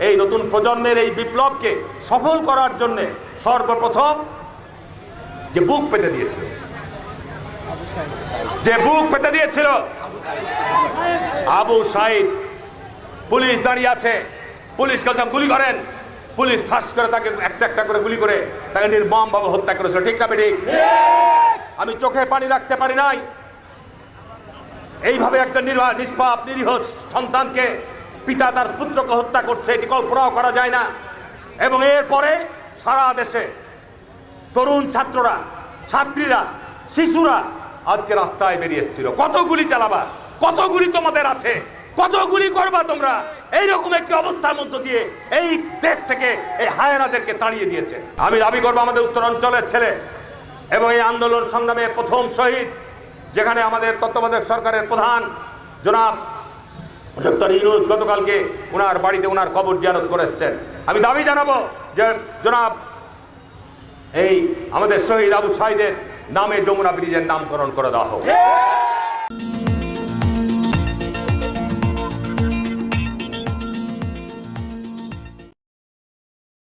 এই নতুন প্রজন্মের এই বিপ্লবকে সফল করার জন্য সর্বপ্রথম যে বুক পেতে দিয়েছিল। যে বুক পেতে দিয়েছিল, আবু সাইদ। পুলিশ দাঁড়িয়ে আছে। পুলিশ কাছে গুলি করেন। পুলিশ ঠাস করে তাকে একটা একটা করে গুলি করে তাকে নির্মমভাবে হত্যা করেছিল। ঠিক না ঠিক আমি চোখে পানি রাখতে পারি নাই। এইভাবে একটা নির্বাহ নিষ্পাপ, নিরীহ সন্তানকে পিতা তার পুত্রকে হত্যা করছে, এটি কল্পনাও করা যায় না। এবং এরপরে সারা দেশে তরুণ ছাত্ররা, ছাত্রীরা, শিশুরা আজকে রাস্তায় বেরিয়ে এসেছিল। কত গুলি চালাবা, কত গুলি তোমাদের আছে, কত গুলি করবা তোমরা? এইরকম একটি অবস্থার মধ্য দিয়ে এই দেশ থেকে এই হায়নাদেরকে তাড়িয়ে দিয়েছে। আমি দাবি করব আমাদের উত্তরাঞ্চলের ছেলে এবং এই আন্দোলন সংগ্রামের প্রথম শহীদ, যেখানে আমাদের তত্ত্বাবধায়ক সরকারের প্রধান জনাব ডক্টর ইউনুস গতকালকে ওনার বাড়িতে ওনার কবর জিয়ারত করে এসছেন। আমি দাবি জানাব যে জনাব, এই আমাদের শহীদ আবু সাহিদের নামে যমুনা ব্রিজের নামকরণ করে দেওয়া হোক।